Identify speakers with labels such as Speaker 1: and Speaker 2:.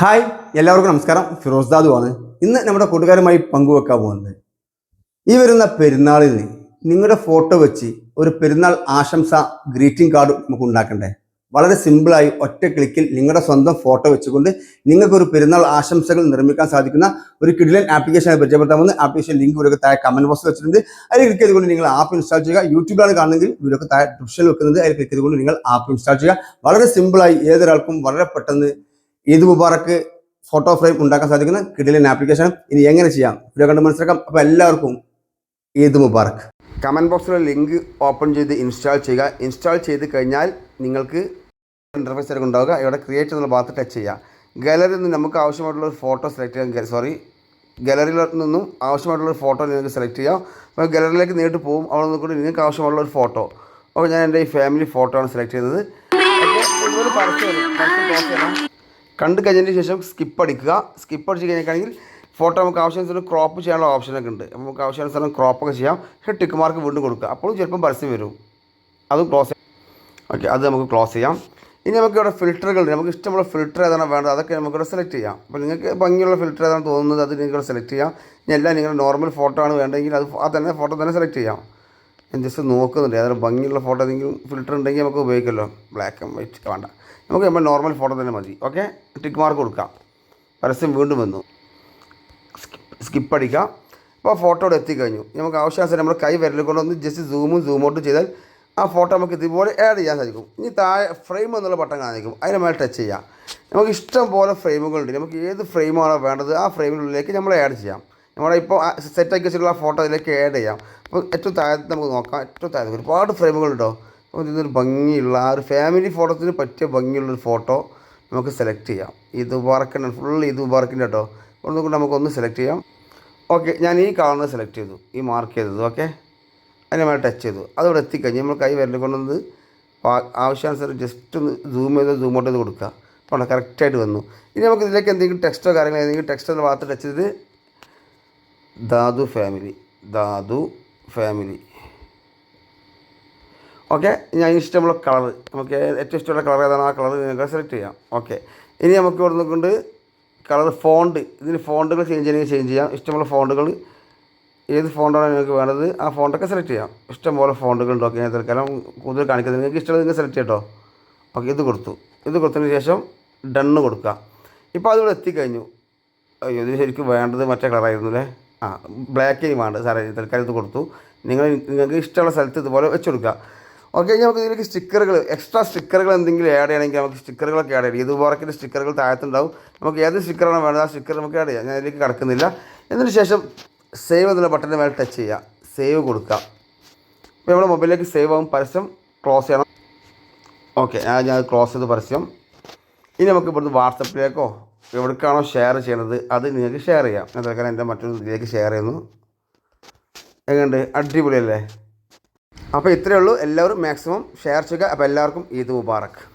Speaker 1: Hi എല്ലാവർക്കും നമസ്കാരം. ഫിറോസ് ദാദു ആണ്. ഇന്ന് നമ്മുടെ കൂട്ടുകാരുമായി പങ്കുവെക്കാൻ പോകുന്നത്. ഈ വരുന്ന പെരുന്നാളിന് നിങ്ങളുടെ ഫോട്ടോ വെച്ച് ഒരു പെരുന്നാൾ ആശംസ ഗ്രീറ്റിംഗ് കാർഡ് നമുക്ക് ഉണ്ടാക്കണ്ടേ? വളരെ സിമ്പിളായി ഒറ്റ ക്ലിക്കിൽ നിങ്ങളുടെ സ്വന്തം ഫോട്ടോ വെച്ചുകൊണ്ട് നിങ്ങൾക്ക് ഒരു പെരുന്നാൾ ആശംസകൾ നിർമ്മിക്കാൻ സാധിക്കുന്ന ഒരു കിഡിലൻ ആപ്ലിക്കേഷനായി പരിചയപ്പെടുത്താൻ വന്ന് ആപ്ലിക്കേഷൻ ലിങ്ക് ഇവിടെ താഴെ കമന്റ് ബോക്സ് വെച്ചിട്ടുണ്ട്. അതിൽ ക്ലിക്ക് ചെയ്തുകൊണ്ട് നിങ്ങൾ ആപ്പ് ഇൻസ്റ്റാൾ ചെയ്യുക. യൂട്യൂബിലാണ് കാണുന്നെങ്കിൽ വീഡിയോക്ക് താഴെ ഡിസ്ക്രിപ്ഷനിൽ വെക്കുന്നത്. അതിൽ ക്ലിക്ക് ചെയ്തുകൊണ്ട് നിങ്ങൾ ആപ്പ് ഇൻസ്റ്റാൾ ചെയ്യുക. വളരെ സിമ്പിളായി ഏതൊരാൾക്കും വളരെ പെട്ടെന്ന് ഈദ് മുബാറക്ക് ഫോട്ടോ ഫ്രെയിം ഉണ്ടാക്കാൻ സാധിക്കുന്ന കിടിലൻ ആപ്ലിക്കേഷൻ ഇനി എങ്ങനെ ചെയ്യാം? വീഡിയോ കണ്ട് മനസ്സിലാക്കാം. അപ്പോൾ എല്ലാവർക്കും ഈദ് മുബാറക്ക്. കമന്റ് ബോക്സിലെ ലിങ്ക് ഓപ്പൺ ചെയ്ത് ഇൻസ്റ്റാൾ ചെയ്യുക. ഇൻസ്റ്റാൾ ചെയ്ത് കഴിഞ്ഞാൽ നിങ്ങൾക്ക് ഇന്റർഫേസ് ആയിരിക്കും ഉണ്ടാവുക. ഇവിടെ ക്രിയേറ്റ് എന്നുള്ള ഭാഗത്ത് ടച്ച് ചെയ്യുക ഗാലറിയിൽ നിന്ന് നമുക്ക് ആവശ്യമായിട്ടുള്ള ഒരു ഫോട്ടോ സെലക്ട് ചെയ്യാൻ സോറി ഗാലറിയിൽ നിന്നും ആവശ്യമായിട്ടുള്ള ഒരു ഫോട്ടോ നിങ്ങൾക്ക് സെലക്ട് ചെയ്യാം. അപ്പോൾ ഗാലറിയിലേക്ക് നേരിട്ട് പോകും. അവിടെ നിന്ന് കൂടി നിങ്ങൾക്ക് ആവശ്യമായിട്ടുള്ള ഒരു ഫോട്ടോ അപ്പോൾ ഞാൻ എന്റെ ഈ ഫാമിലി ഫോട്ടോ ആണ് സെലക്ട് ചെയ്തത് ഇതൊരു പരസ്യം. പരസ്യം. കണ്ടു കഴിഞ്ഞതിന് ശേഷം സ്കിപ്പ് അടിക്കുക. സ്കിപ്പ് അടിച്ച് കഴിഞ്ഞിട്ടാണെങ്കിൽ ഫോട്ടോ നമുക്ക് ആവശ്യാനുസരണം ക്രോപ്പ് ചെയ്യാനുള്ള ഓപ്ഷനൊക്കെ ഉണ്ട്. അപ്പോൾ നമുക്ക് ആവശ്യാനുസരണം ക്രോപ്പൊക്കെ ചെയ്യാം. ടിക്ക് മാർക്ക് വീണ്ടും കൊടുക്കുക. അപ്പോഴും ചിലപ്പം പരസ്യം വരും. അതും ക്ലോസ് ഓക്കെ അത് നമുക്ക് ക്ലോസ് ചെയ്യാം. ഇനി നമുക്ക് ഇവിടെ ഫിൽറ്ററുകൾ നമുക്ക് ഇഷ്ടമുള്ള ഫിൽറ്റർ ഏതാണ് വേണ്ടത്? അതൊക്കെ നമുക്കിവിടെ സെലക്ട് ചെയ്യാം. അപ്പോൾ നിങ്ങൾക്ക് ഭംഗിയുള്ള ഫിൽറ്റർ ഏതാണ് തോന്നുന്നത്? അത് നിങ്ങൾ സെലക്ട് ചെയ്യാം. ഇനി എല്ലാം നിങ്ങളുടെ നോർമൽ ഫോട്ടോ ആണ് വേണ്ടതെങ്കിൽ അത് തന്നെ ഫോട്ടോ തന്നെ സെലക്ട് ചെയ്യാം. ഞാൻ ജസ്റ്റ് നോക്കുന്നുണ്ട്. ഏതായാലും ഭംഗിയുള്ള ഫോട്ടോ ഏതെങ്കിലും ഫിൽറ്റർ ഉണ്ടെങ്കിൽ നമുക്ക് ഉപയോഗിക്കുമല്ലോ ബ്ലാക്ക് ആൻഡ് വൈറ്റ് വേണ്ട. നമുക്ക് നമ്മൾ നോർമൽ ഫോട്ടോ തന്നെ മതി. ഓക്കെ ടിക്ക് മാർക്ക് കൊടുക്കാം. പരസ്യം വീണ്ടും വന്നു. സ്കിപ്പ് അടിക്കാം. അപ്പോൾ ഫോട്ടോ ഇവിടെ എത്തിക്കഴിഞ്ഞു. നമുക്ക് ആവശ്യാനുസരം നമ്മുടെ കൈ വിരൽ കൊണ്ടൊന്ന് ജസ്റ്റ് സൂമും സൂം ചെയ്താൽ ആ ഫോട്ടോ നമുക്ക് ഇതുപോലെ ആഡ് ചെയ്യാൻ സാധിക്കും. ഇനി താഴെ ഫ്രെയിം എന്നുള്ള ബട്ടൺ കാണിക്കും. അതിന് നമ്മൾ ടച്ച് ചെയ്യാം. നമുക്ക് ഇഷ്ടം പോലെ ഫ്രെയിമുകളുണ്ട് നമുക്ക് ഏത് ഫ്രെയിമാണോ വേണ്ടത് ആ ഫ്രെയിമിനുള്ളിലേക്ക് നമ്മൾ ആഡ് ചെയ്യാം. നമ്മുടെ ഇപ്പോൾ സെറ്റാക്കി വെച്ചിട്ടുള്ള ഫോട്ടോ അതിലേക്ക് ആഡ് ചെയ്യാം. അപ്പോൾ ഏറ്റവും താഴത്ത് നമുക്ക് നോക്കാം. ഏറ്റവും താഴത്ത് ഒരുപാട് ഫ്രെയിമുകളുണ്ടോ അപ്പോൾ ഇതൊരു ഭംഗിയുള്ള ആ ഒരു ഫാമിലി ഫോട്ടോസിന് പറ്റിയ ഭംഗിയുള്ളൊരു ഫോട്ടോ നമുക്ക് സെലക്ട് ചെയ്യാം. ഇത് വർക്കിന്റെ ഫുൾ ഇത് വർക്കിന്റെ കേട്ടോ ഒന്നുകൂടി നമുക്കൊന്ന് സെലക്ട് ചെയ്യാം. ഓക്കെ ഞാൻ ഈ കാണുന്നത് സെലക്ട് ചെയ്തു. ഈ മാർക്ക് ചെയ്തത് ഓക്കെ അതിനെ മേലെ ടച്ച് ചെയ്തു. അതവിടെ എത്തിക്കഴിഞ്ഞ് നമ്മൾ കൈ വരൽ കൊണ്ടുവന്ന് പാ- ആവശ്യാനുസരണം ജസ്റ്റ് ഒന്ന് സൂം ചെയ്ത് സൂം ഔട്ട് ചെയ്ത് കൊടുക്കുക. അപ്പോൾ കറക്റ്റായിട്ട് വന്നു. ഇനി നമുക്ക് ഇതിലേക്ക് എന്തെങ്കിലും ടെക്സ്റ്റോ കാര്യങ്ങളോ ഏതെങ്കിലും ടെക്സ്റ്റോ ഭാഗത്ത് ടച്ച് ചെയ്ത് ദാദു ഫാമിലി. ധാതു ഫാമിലി. ഓക്കെ ഞാൻ ഇഷ്ടമുള്ള കളർ നമുക്ക് ഏറ്റവും ഇഷ്ടമുള്ള കളർ ഏതാണ്? ആ കളർ നിങ്ങൾക്ക് സെലക്ട് ചെയ്യാം. ഓക്കെ ഇനി നമുക്ക് ഇവിടെ നിന്നുകൊണ്ട് കളർ ഫോണ്ട് ഇതിന് ഫോണ്ടുകൾ ചേഞ്ച് ചെയ്യണമെങ്കിൽ ചേഞ്ച് ചെയ്യാം. ഇഷ്ടമുള്ള ഫോണ്ടുകൾ ഏത് ഫോണ്ടാണ് നിങ്ങൾക്ക് വേണ്ടത്? ആ ഫോണ്ടൊക്കെ സെലക്ട് ചെയ്യാം. ഇഷ്ടംപോലെ ഫോണ്ടുകൾ ഉണ്ട്. ഓക്കെ ഞാൻ തൽക്കാലം കൂടുതൽ കാണിക്കുന്നത് നിങ്ങൾക്ക് ഇഷ്ടമുള്ളത് നിങ്ങൾക്ക് സെലക്ട് ചെയ്യട്ടോ. ഓക്കെ ഇത് കൊടുത്തു. ഇത് കൊടുത്തതിന് ശേഷം ഡണ്ണ് കൊടുക്കുക ഇപ്പോൾ അതിവിടെ എത്തിക്കഴിഞ്ഞു. അയ്യോ ഇത് ശരിക്കും വേണ്ടത് മറ്റേ കളറായിരുന്നു അല്ലേ? ആ ബ്ലാക്ക് വേണ്ട. സാറേ തൽക്കാലത്ത് കൊടുത്തു. നിങ്ങൾ നിങ്ങൾക്ക് ഇഷ്ടമുള്ള സ്ഥലത്ത് ഇതുപോലെ വെച്ച് കൊടുക്കുക. ഓക്കെ നമുക്ക് ഇതിലേക്ക് സ്റ്റിക്കറുകൾ എക്സ്ട്രാ സ്റ്റിക്കറുകൾ എന്തെങ്കിലും ആഡ് ചെയ്യണമെങ്കിൽ നമുക്ക് സ്റ്റിക്കറുകളൊക്കെ ആഡ് ചെയ്യാം. ഇതുപോലെ വർക്കിന്റെ സ്റ്റിക്കറുകൾ താഴത്തുണ്ടാവും. നമുക്ക് ഏത് സ്റ്റിക്കറാണ് വേണ്ടത് ആ സ്റ്റിക്കർ നമുക്ക് ആഡ് ചെയ്യാം. ഞാൻ ഇതിലേക്ക് കടക്കുന്നില്ല. എന്നതിന് ശേഷം സേവ് എന്നുള്ള ബട്ടന്റെ മേലെ ടച്ച് ചെയ്യുക. സേവ് കൊടുക്കുക. അപ്പോൾ നമ്മുടെ മൊബൈലിലേക്ക് സേവ് ആകും പരസ്യം ക്ലോസ് ചെയ്യണം. ഓക്കെ ഞാൻ ഞാൻ ക്ലോസ് ചെയ്ത് പരസ്യം. ഇനി നമുക്ക് ഇവിടുന്ന് വാട്സപ്പിലേക്കോ എവിടേക്കാണോ ഷെയർ ചെയ്യണത് അത് നിങ്ങൾക്ക് ഷെയർ ചെയ്യാം. ഞാൻ എന്റെ മറ്റൊരു ഇതിലേക്ക് ഷെയർ ചെയ്യുന്നു. എങ്ങനെയുണ്ട്? അടിപൊളിയല്ലേ? അപ്പോൾ ഇത്രയേ ഉള്ളൂ. എല്ലാവരും മാക്സിമം ഷെയർ ചെയ്യുക. അപ്പോൾ എല്ലാവർക്കും ഈദ് മുബാറക്ക്